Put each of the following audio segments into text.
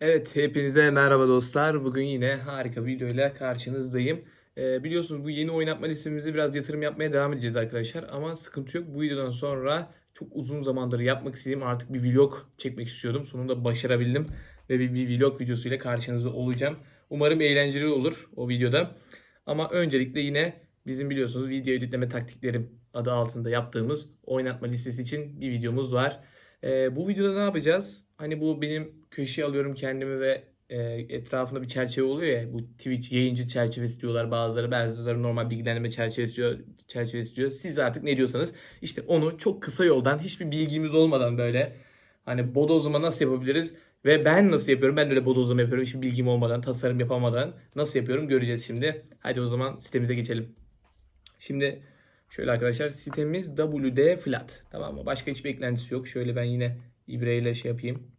Evet, hepinize merhaba dostlar. Bugün yine harika bir videoyla karşınızdayım. Ee, biliyorsunuz bu yeni oynatma listemizi biraz yatırım yapmaya devam edeceğiz arkadaşlar. Ama sıkıntı yok. Bu videodan sonra çok uzun zamandır yapmak istediğim artık bir vlog çekmek istiyordum. Sonunda başarabildim ve bir, bir vlog videosuyla karşınızda olacağım. Umarım eğlenceli olur o videoda. Ama öncelikle yine bizim biliyorsunuz video editleme taktiklerim adı altında yaptığımız oynatma listesi için bir videomuz var. Ee, bu videoda ne yapacağız? Hani bu benim köşeye alıyorum kendimi ve e, etrafında bir çerçeve oluyor ya. Bu Twitch yayıncı çerçevesi diyorlar bazıları. Bazıları normal bilgilendirme çerçevesi diyor, çerçevesi diyor. Siz artık ne diyorsanız işte onu çok kısa yoldan hiçbir bilgimiz olmadan böyle hani bodozlama nasıl yapabiliriz? Ve ben nasıl yapıyorum? Ben öyle bodozlama yapıyorum. Hiçbir bilgim olmadan, tasarım yapamadan nasıl yapıyorum göreceğiz şimdi. Hadi o zaman sitemize geçelim. Şimdi şöyle arkadaşlar sitemiz WD Flat. Tamam mı? Başka hiçbir eklentisi yok. Şöyle ben yine ibreyle şey yapayım.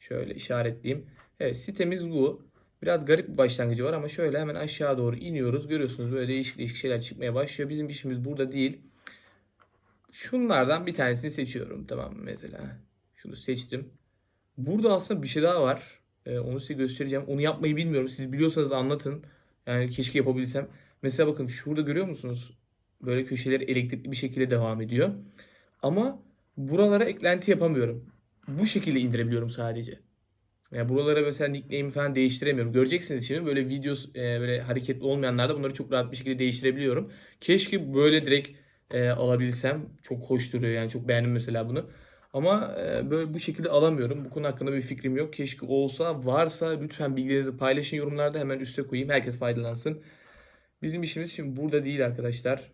Şöyle işaretleyeyim. Evet sitemiz bu. Biraz garip bir başlangıcı var ama şöyle hemen aşağı doğru iniyoruz. Görüyorsunuz böyle değişik değişik şeyler çıkmaya başlıyor. Bizim işimiz burada değil. Şunlardan bir tanesini seçiyorum. Tamam mı mesela? Şunu seçtim. Burada aslında bir şey daha var. Ee, onu size göstereceğim. Onu yapmayı bilmiyorum. Siz biliyorsanız anlatın. Yani keşke yapabilsem. Mesela bakın şurada görüyor musunuz? Böyle köşeler elektrikli bir şekilde devam ediyor. Ama buralara eklenti yapamıyorum. Bu şekilde indirebiliyorum sadece. Yani buralara mesela nickname'i falan değiştiremiyorum. Göreceksiniz şimdi böyle video e, böyle hareketli olmayanlarda bunları çok rahat bir şekilde değiştirebiliyorum. Keşke böyle direkt e, alabilsem. Çok hoş duruyor yani çok beğendim mesela bunu. Ama e, böyle bu şekilde alamıyorum. Bu konu hakkında bir fikrim yok. Keşke olsa, varsa lütfen bilgilerinizi paylaşın yorumlarda. Hemen üste koyayım. Herkes faydalansın. Bizim işimiz şimdi burada değil arkadaşlar.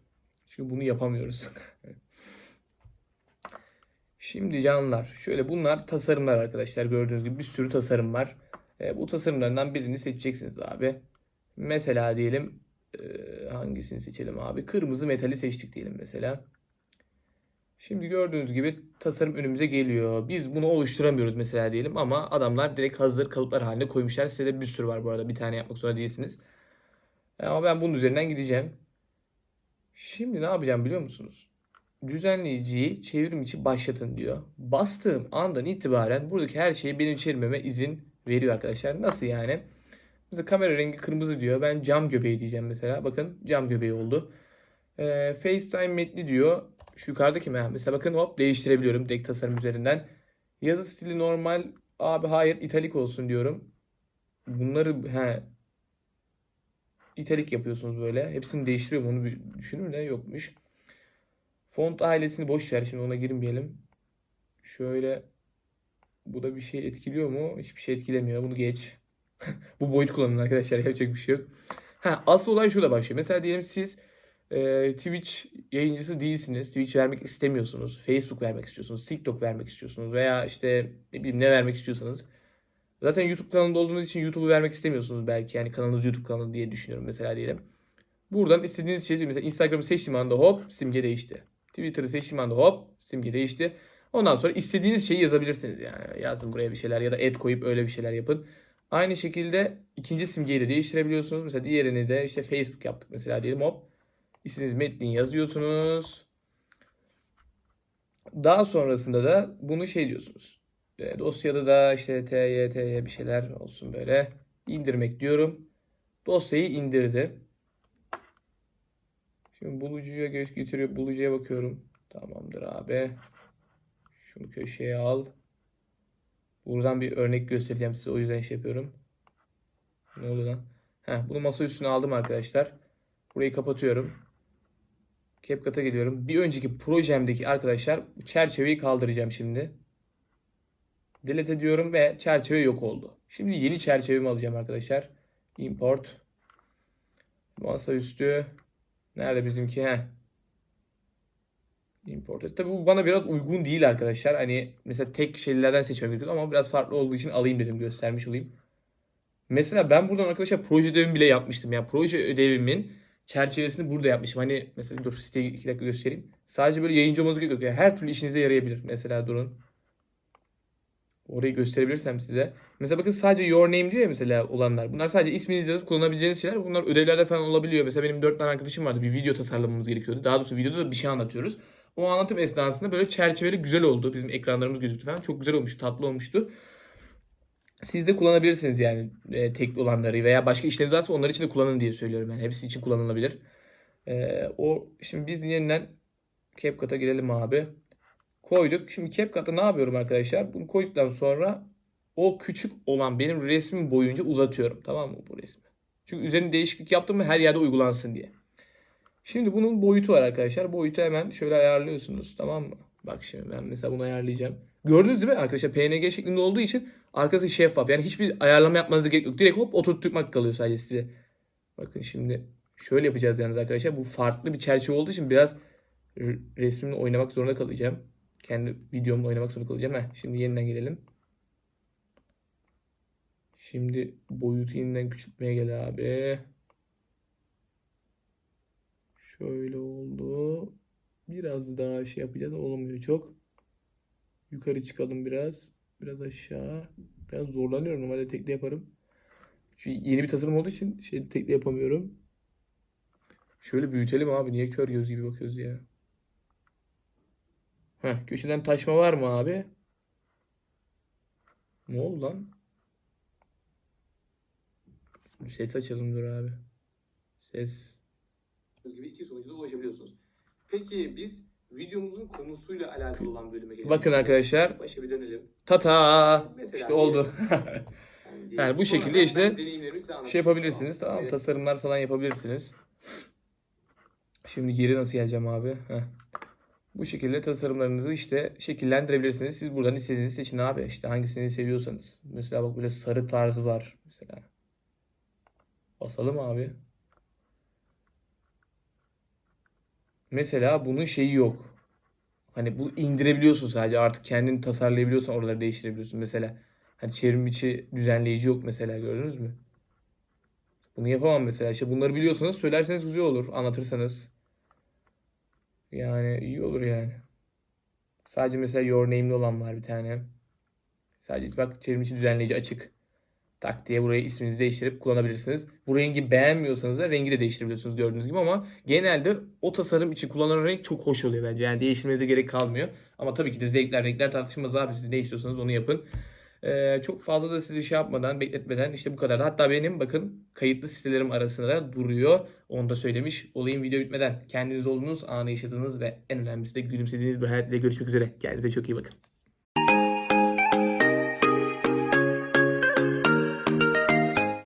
Çünkü bunu yapamıyoruz. Şimdi canlar şöyle bunlar tasarımlar arkadaşlar gördüğünüz gibi bir sürü tasarım var. E, bu tasarımlardan birini seçeceksiniz abi. Mesela diyelim e, hangisini seçelim abi? Kırmızı metali seçtik diyelim mesela. Şimdi gördüğünüz gibi tasarım önümüze geliyor. Biz bunu oluşturamıyoruz mesela diyelim ama adamlar direkt hazır kalıplar haline koymuşlar. Size de bir sürü var bu arada. Bir tane yapmak zorunda değilsiniz. E, Ama ben bunun üzerinden gideceğim. Şimdi ne yapacağım biliyor musunuz? Düzenleyiciyi çevrim içi başlatın diyor. Bastığım andan itibaren buradaki her şeyi benim çevirmeme izin veriyor arkadaşlar. Nasıl yani? Mesela kamera rengi kırmızı diyor. Ben cam göbeği diyeceğim mesela. Bakın cam göbeği oldu. Ee, FaceTime metni diyor. Şu yukarıdaki mi? Mesela bakın hop değiştirebiliyorum direkt tasarım üzerinden. Yazı stili normal. Abi hayır italik olsun diyorum. Bunları he, italik yapıyorsunuz böyle. Hepsini değiştiriyorum onu bir düşünün de yokmuş. Font ailesini boş ver şimdi ona girmeyelim. Şöyle bu da bir şey etkiliyor mu? Hiçbir şey etkilemiyor. Bunu geç. bu boyut kullanın arkadaşlar. Yapacak bir şey yok. Ha, asıl olay şurada başlıyor. Mesela diyelim siz e, Twitch yayıncısı değilsiniz. Twitch vermek istemiyorsunuz. Facebook vermek istiyorsunuz. TikTok vermek istiyorsunuz. Veya işte ne bileyim ne vermek istiyorsanız. Zaten YouTube kanalında olduğunuz için YouTube'u vermek istemiyorsunuz belki. Yani kanalınız YouTube kanalı diye düşünüyorum mesela diyelim. Buradan istediğiniz şeyi mesela Instagram'ı seçtiğim anda hop simge değişti. Twitter'ı seçtiğim anda hop simge değişti. Ondan sonra istediğiniz şeyi yazabilirsiniz yani. Yazın buraya bir şeyler ya da ad koyup öyle bir şeyler yapın. Aynı şekilde ikinci simgeyi de değiştirebiliyorsunuz. Mesela diğerini de işte Facebook yaptık mesela diyelim hop. İstediğiniz metni yazıyorsunuz. Daha sonrasında da bunu şey diyorsunuz. E, dosyada da işte ty ty bir şeyler olsun böyle. indirmek diyorum. Dosyayı indirdi. Şimdi bulucuya göz getiriyor. Bulucuya bakıyorum. Tamamdır abi. Şunu köşeye al. Buradan bir örnek göstereceğim size. O yüzden şey yapıyorum. Ne oldu lan? Heh, bunu masa üstüne aldım arkadaşlar. Burayı kapatıyorum. CapCut'a geliyorum. Bir önceki projemdeki arkadaşlar çerçeveyi kaldıracağım şimdi. Delete ediyorum ve çerçeve yok oldu. Şimdi yeni çerçevemi alacağım arkadaşlar. Import. Masaüstü. Nerede bizimki? Heh. Import et. Tabii bu bana biraz uygun değil arkadaşlar. Hani mesela tek şeylerden seçmem gerekiyor ama biraz farklı olduğu için alayım dedim göstermiş olayım. Mesela ben buradan arkadaşlar proje ödevimi bile yapmıştım. Yani proje ödevimin çerçevesini burada yapmışım. Hani mesela dur siteyi iki dakika göstereyim. Sadece böyle yayıncı olmanız gerek. Yani her türlü işinize yarayabilir. Mesela durun. Orayı gösterebilirsem size. Mesela bakın sadece your name diyor ya mesela olanlar. Bunlar sadece isminizi yazıp kullanabileceğiniz şeyler. Bunlar ödevlerde falan olabiliyor. Mesela benim dört tane arkadaşım vardı. Bir video tasarlamamız gerekiyordu. Daha doğrusu videoda da bir şey anlatıyoruz. O anlatım esnasında böyle çerçeveli güzel oldu. Bizim ekranlarımız gözüktü falan. Çok güzel olmuştu. Tatlı olmuştu. Siz de kullanabilirsiniz yani e, tekli olanları veya başka işleriniz varsa onlar için de kullanın diye söylüyorum yani. Hepsi için kullanılabilir. E, o şimdi biz yeniden CapCut'a girelim abi. Koyduk. Şimdi CapCut'ta ne yapıyorum arkadaşlar? Bunu koyduktan sonra o küçük olan benim resmim boyunca uzatıyorum. Tamam mı bu resmi? Çünkü üzerine değişiklik yaptım mı her yerde uygulansın diye. Şimdi bunun boyutu var arkadaşlar. Boyutu hemen şöyle ayarlıyorsunuz. Tamam mı? Bak şimdi ben mesela bunu ayarlayacağım. Gördünüz değil mi arkadaşlar? PNG şeklinde olduğu için arkası şeffaf. Yani hiçbir ayarlama yapmanıza gerek yok. Direkt hop oturtmak kalıyor sadece size. Bakın şimdi şöyle yapacağız yalnız arkadaşlar. Bu farklı bir çerçeve olduğu için biraz r- resmimle oynamak zorunda kalacağım. Kendi videomla oynamak zorunda kalacağım. Heh, şimdi yeniden gelelim. Şimdi boyutu yeniden küçültmeye gel abi. Şöyle oldu. Biraz daha şey yapacağız. Olmuyor çok. Yukarı çıkalım biraz. Biraz aşağı. Biraz zorlanıyorum. Normalde tekli yaparım. Çünkü yeni bir tasarım olduğu için şey tekli yapamıyorum. Şöyle büyütelim abi. Niye kör göz gibi bakıyoruz ya? Heh, köşeden taşma var mı abi? Ne oldu lan? Ses açalım dur abi. Ses. gibi iki sonuca da ulaşabiliyorsunuz. Peki biz videomuzun konusuyla alakalı olan bölüme gelelim. Bakın arkadaşlar. Başa bir dönelim. Tata. Mesela İşte oldu. Yani, Yani bu şekilde işte şey yapabilirsiniz tamam? Evet. Tasarımlar falan yapabilirsiniz. Şimdi geri nasıl geleceğim abi? Heh. Bu şekilde tasarımlarınızı işte şekillendirebilirsiniz. Siz buradan istediğinizi seçin abi. İşte hangisini seviyorsanız. Mesela bak böyle sarı tarzı var. Mesela. Basalım abi. Mesela bunun şeyi yok. Hani bu indirebiliyorsun sadece artık kendini tasarlayabiliyorsun oraları değiştirebiliyorsun. Mesela hani çevrim içi düzenleyici yok mesela gördünüz mü? Bunu yapamam mesela. İşte bunları biliyorsanız söylerseniz güzel olur. Anlatırsanız. Yani iyi olur yani. Sadece mesela Your Name'li olan var bir tane. Sadece bak çevrim içi düzenleyici açık. Tak diye buraya isminizi değiştirip kullanabilirsiniz. Bu rengi beğenmiyorsanız da rengi de değiştirebiliyorsunuz gördüğünüz gibi ama genelde o tasarım için kullanılan renk çok hoş oluyor bence. Yani değiştirmenize gerek kalmıyor. Ama tabii ki de zevkler renkler tartışılmaz abi. Siz ne istiyorsanız onu yapın. Ee, çok fazla da sizi şey yapmadan, bekletmeden işte bu kadar. Hatta benim bakın kayıtlı sitelerim arasında da duruyor. Onu da söylemiş olayım video bitmeden. Kendiniz olduğunuz, anı yaşadığınız ve en önemlisi de gülümsediğiniz bir hayat ile görüşmek üzere. Kendinize çok iyi bakın.